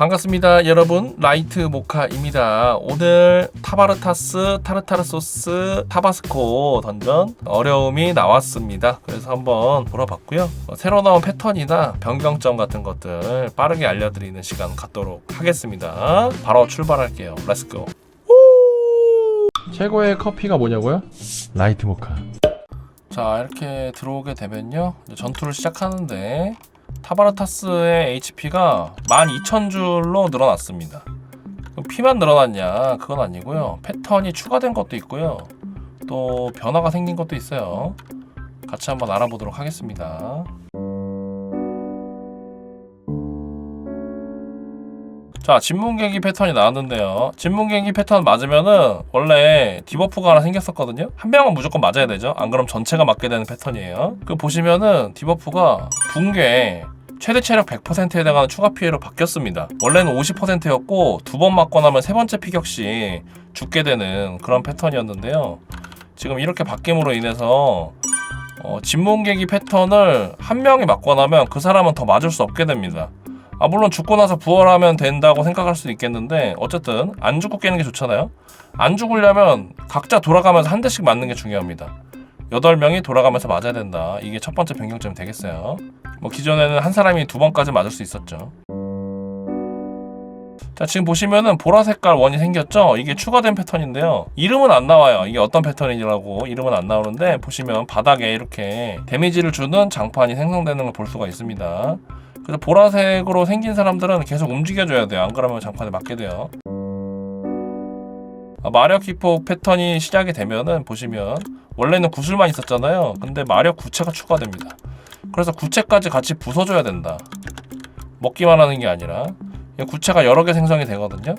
반갑습니다 여러분. 라이트 모카입니다. 오늘 타바르타스 타르타르 소스 타바스코 던전 어려움이 나왔습니다. 그래서 한번 돌아봤고요. 어, 새로 나온 패턴이나 변경점 같은 것들 빠르게 알려드리는 시간 갖도록 하겠습니다. 바로 출발할게요. 렛츠고 최고의 커피가 뭐냐고요? 라이트 모카. 자 이렇게 들어오게 되면요. 전투를 시작하는데 타바르타스의 HP가 12,000줄로 늘어났습니다. 그럼 피만 늘어났냐? 그건 아니고요. 패턴이 추가된 것도 있고요. 또 변화가 생긴 것도 있어요. 같이 한번 알아보도록 하겠습니다. 자 진문계기 패턴이 나왔는데요. 진문계기 패턴 맞으면은 원래 디버프가 하나 생겼었거든요. 한 명은 무조건 맞아야 되죠. 안 그럼 전체가 맞게 되는 패턴이에요. 그 보시면은 디버프가 붕괴 최대 체력 100%에 해당하는 추가 피해로 바뀌었습니다 원래는 50%였고 두 번 맞고 나면 세 번째 피격 시 죽게 되는 그런 패턴이었는데요 지금 이렇게 바뀜으로 인해서 어, 진문계기 패턴을 한 명이 맞고 나면 그 사람은 더 맞을 수 없게 됩니다 아 물론 죽고 나서 부활하면 된다고 생각할 수도 있겠는데 어쨌든 안 죽고 깨는 게 좋잖아요. 안 죽으려면 각자 돌아가면서 한 대씩 맞는 게 중요합니다. 여덟 명이 돌아가면서 맞아야 된다. 이게 첫 번째 변경점이 되겠어요. 뭐 기존에는 한 사람이 두 번까지 맞을 수 있었죠. 자 지금 보시면은 보라 색깔 원이 생겼죠? 이게 추가된 패턴인데요. 이름은 안 나와요. 이게 어떤 패턴이라고 이름은 안 나오는데 보시면 바닥에 이렇게 데미지를 주는 장판이 생성되는 걸 볼 수가 있습니다. 그래서 보라색으로 생긴 사람들은 계속 움직여줘야 돼요. 안 그러면 장판에 맞게 돼요. 아, 마력 기폭 패턴이 시작이 되면은 보시면 원래는 구슬만 있었잖아요. 근데 마력 구체가 추가됩니다. 그래서 구체까지 같이 부숴줘야 된다. 먹기만 하는 게 아니라 이 구체가 여러 개 생성이 되거든요.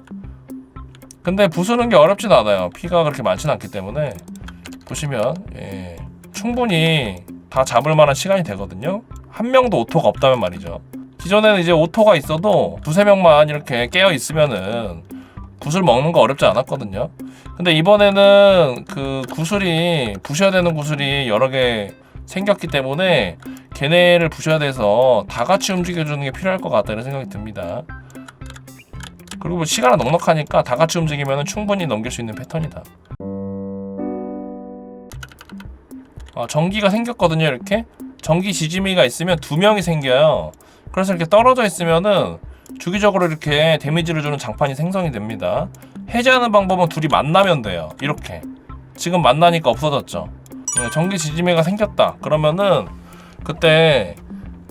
근데 부수는 게 어렵진 않아요. 피가 그렇게 많지는 않기 때문에 보시면 예, 충분히 다 잡을 만한 시간이 되거든요. 한 명도 오토가 없다면 말이죠. 기존에는 이제 오토가 있어도 두세 명만 이렇게 깨어 있으면은 구슬 먹는 거 어렵지 않았거든요. 근데 이번에는 그 구슬이 부셔야 되는 구슬이 여러 개 생겼기 때문에 걔네를 부셔야 돼서 다 같이 움직여주는 게 필요할 것 같다는 생각이 듭니다. 그리고 뭐 시간은 넉넉하니까 다 같이 움직이면 충분히 넘길 수 있는 패턴이다. 아, 전기가 생겼거든요, 이렇게. 전기 지짐이가 있으면 두 명이 생겨요. 그래서 이렇게 떨어져 있으면은 주기적으로 이렇게 데미지를 주는 장판이 생성이 됩니다. 해제하는 방법은 둘이 만나면 돼요. 이렇게. 지금 만나니까 없어졌죠. 예, 전기 지짐이가 생겼다. 그러면은 그때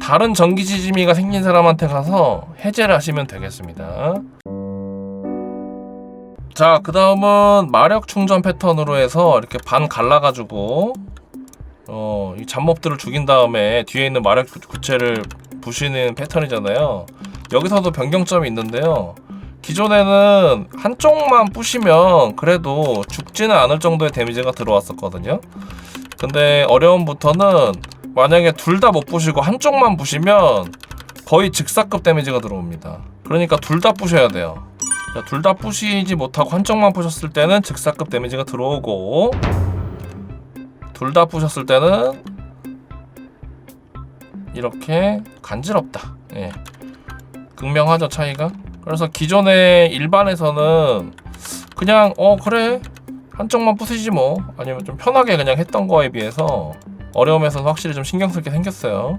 다른 전기 지짐이가 생긴 사람한테 가서 해제를 하시면 되겠습니다. 자, 그 다음은 마력 충전 패턴으로 해서 이렇게 반 갈라가지고 어, 이 잡몹들을 죽인 다음에 뒤에 있는 마력 구- 구체를 부시는 패턴이잖아요. 여기서도 변경점이 있는데요. 기존에는 한쪽만 부시면 그래도 죽지는 않을 정도의 데미지가 들어왔었거든요. 근데 어려움부터는 만약에 둘 다 못 부시고 한쪽만 부시면 거의 즉사급 데미지가 들어옵니다. 그러니까 둘 다 부셔야 돼요. 둘 다 부시지 못하고 한쪽만 부셨을 때는 즉사급 데미지가 들어오고 둘 다 부셨을 때는 이렇게 간지럽다. 예. 극명하죠 차이가. 그래서 기존의 일반에서는 그냥 어 그래 한쪽만 부수지 뭐 아니면 좀 편하게 그냥 했던 거에 비해서 어려움에서는 확실히 좀 신경 쓸게 생겼어요.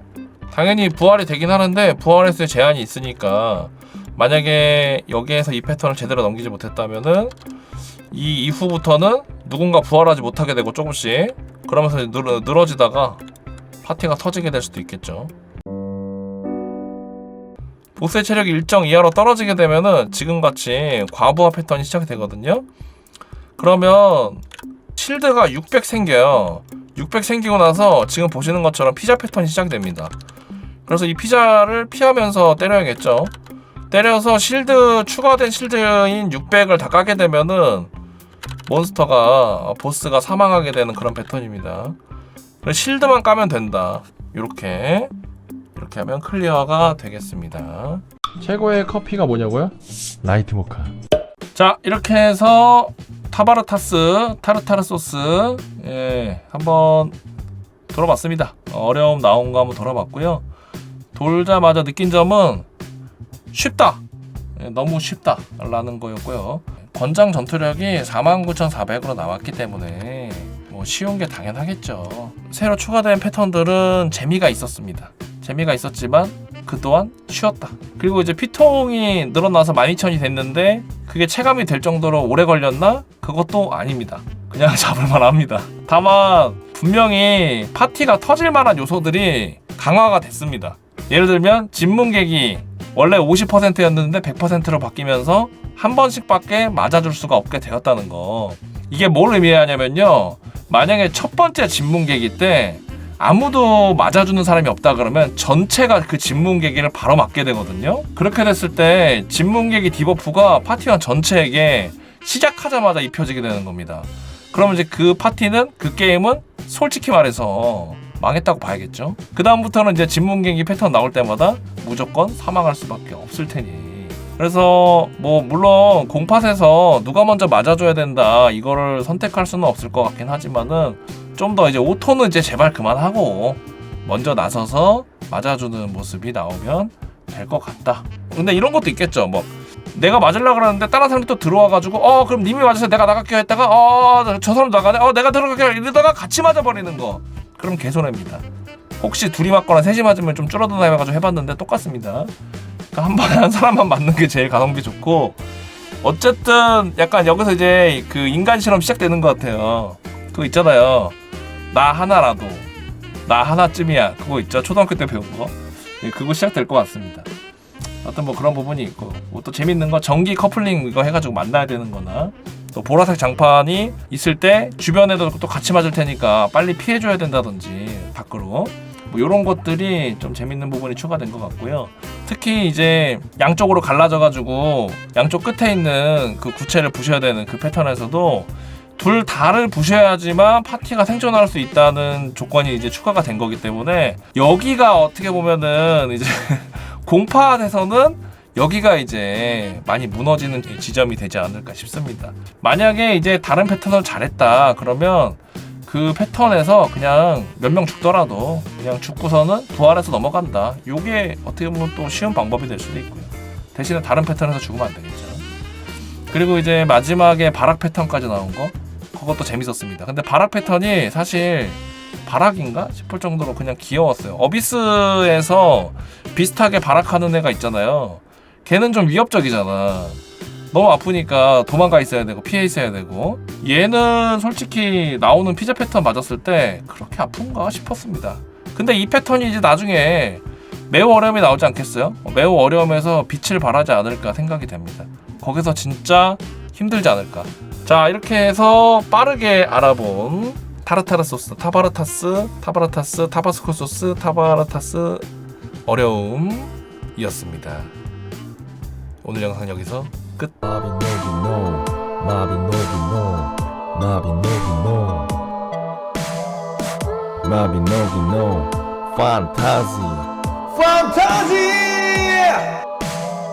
당연히 부활이 되긴 하는데 부활 횟수에 제한이 있으니까 만약에 여기에서 이 패턴을 제대로 넘기지 못했다면은 이 이후부터는 누군가 부활하지 못하게 되고 조금씩 그러면서 늘, 늘어지다가 파티가 터지게 될 수도 있겠죠. 보스의 체력이 일정 이하로 떨어지게 되면은 지금같이 과부하 패턴이 시작이 되거든요. 그러면 실드가 600 생겨요. 600 생기고 나서 지금 보시는 것처럼 피자 패턴이 시작됩니다. 그래서 이 피자를 피하면서 때려야겠죠. 때려서 실드 추가된 실드인 600을 다 까게 되면은 몬스터가 보스가 사망하게 되는 그런 패턴입니다. 실드만 까면 된다. 이렇게 이렇게 하면 클리어가 되겠습니다. 최고의 커피가 뭐냐고요? 라이트 모카. 자 이렇게 해서 타바르타스 타르타르 소스 예 한번 돌아봤습니다. 어려움 나온 거 한번 돌아봤고요. 돌자마자 느낀 점은 쉽다. 예, 너무 쉽다라는 거였고요. 권장 전투력이 49,400으로 나왔기 때문에 뭐 쉬운 게 당연하겠죠. 새로 추가된 패턴들은 재미가 있었습니다. 재미가 있었지만 그 또한 쉬웠다. 그리고 이제 피통이 늘어나서 12,000이 됐는데 그게 체감이 될 정도로 오래 걸렸나? 그것도 아닙니다. 그냥 잡을만 합니다. 다만 분명히 파티가 터질 만한 요소들이 강화가 됐습니다. 예를 들면 진문객이 원래 50%였는데 100%로 바뀌면서 한 번씩밖에 맞아줄 수가 없게 되었다는 거. 이게 뭘 의미하냐면요. 만약에 첫 번째 진문객이 때 아무도 맞아주는 사람이 없다 그러면 전체가 그 진문객을 바로 맞게 되거든요. 그렇게 됐을 때 진문객이 디버프가 파티원 전체에게 시작하자마자 입혀지게 되는 겁니다. 그러면 이제 그 파티는 그 게임은 솔직히 말해서 망했다고 봐야겠죠. 그 다음부터는 이제 진문객이 패턴 나올 때마다 무조건 사망할 수밖에 없을 테니. 그래서 뭐 물론 공팟에서 누가 먼저 맞아줘야 된다 이거를 선택할 수는 없을 것 같긴 하지만은 좀 더 이제 오토는 이제 제발 그만하고 먼저 나서서 맞아주는 모습이 나오면 될 것 같다. 근데 이런 것도 있겠죠. 뭐 내가 맞으려고 그러는데 다른 사람이 또 들어와가지고 어 그럼 님이 맞아서 내가 나갈게요 했다가 어 저 사람 나가네 어 내가 들어갈게요 이러다가 같이 맞아버리는 거 그럼 개손해입니다. 혹시 둘이 맞거나 셋이 맞으면 좀 줄어드나 해가지고 해봤는데 똑같습니다. 그러니까 한 번에 한 사람만 맞는 게 제일 가성비 좋고 어쨌든 약간 여기서 이제 그 인간 실험 시작되는 것 같아요. 그거 있잖아요. 나 하나라도 나 하나쯤이야. 그거 있죠. 초등학교 때 배운 거. 예, 그거 시작될 것 같습니다. 어떤 뭐 그런 부분이 있고 뭐 또 재밌는 거 전기 커플링 이거 해가지고 만나야 되는 거나 또 보라색 장판이 있을 때 주변에도 또 같이 맞을 테니까 빨리 피해줘야 된다든지 밖으로 뭐 이런 것들이 좀 재밌는 부분이 추가된 것 같고요. 특히 이제 양쪽으로 갈라져 가지고 양쪽 끝에 있는 그 구체를 부셔야 되는 그 패턴에서도 둘 다를 부셔야지만 파티가 생존할 수 있다는 조건이 이제 추가가 된 거기 때문에 여기가 어떻게 보면은 이제 공파에서는 여기가 이제 많이 무너지는 지점이 되지 않을까 싶습니다. 만약에 이제 다른 패턴을 잘했다 그러면 그 패턴에서 그냥 몇 명 죽더라도 그냥 죽고서는 부활해서 넘어간다. 요게 어떻게 보면 또 쉬운 방법이 될 수도 있고요. 대신에 다른 패턴에서 죽으면 안 되겠죠. 그리고 이제 마지막에 바락 패턴까지 나온 거 그것도 재밌었습니다. 근데 바락 패턴이 사실 바락인가 싶을 정도로 그냥 귀여웠어요. 어비스에서 비슷하게 바락하는 애가 있잖아요. 걔는 좀 위협적이잖아. 너무 아프니까 도망가 있어야 되고 피해 있어야 되고 얘는 솔직히 나오는 피자 패턴 맞았을 때 그렇게 아픈가 싶었습니다. 근데 이 패턴이 이제 나중에 매우 어려움이 나오지 않겠어요? 어, 매우 어려움에서 빛을 발하지 않을까 생각이 됩니다. 거기서 진짜 힘들지 않을까. 자 이렇게 해서 빠르게 알아본 타르타르 소스, 타바르타스, 타바르타스, 타바스코 소스, 타바르타스 어려움이었습니다. 오늘 영상 여기서 끝. Marvin Nogi no, Marvin Marvin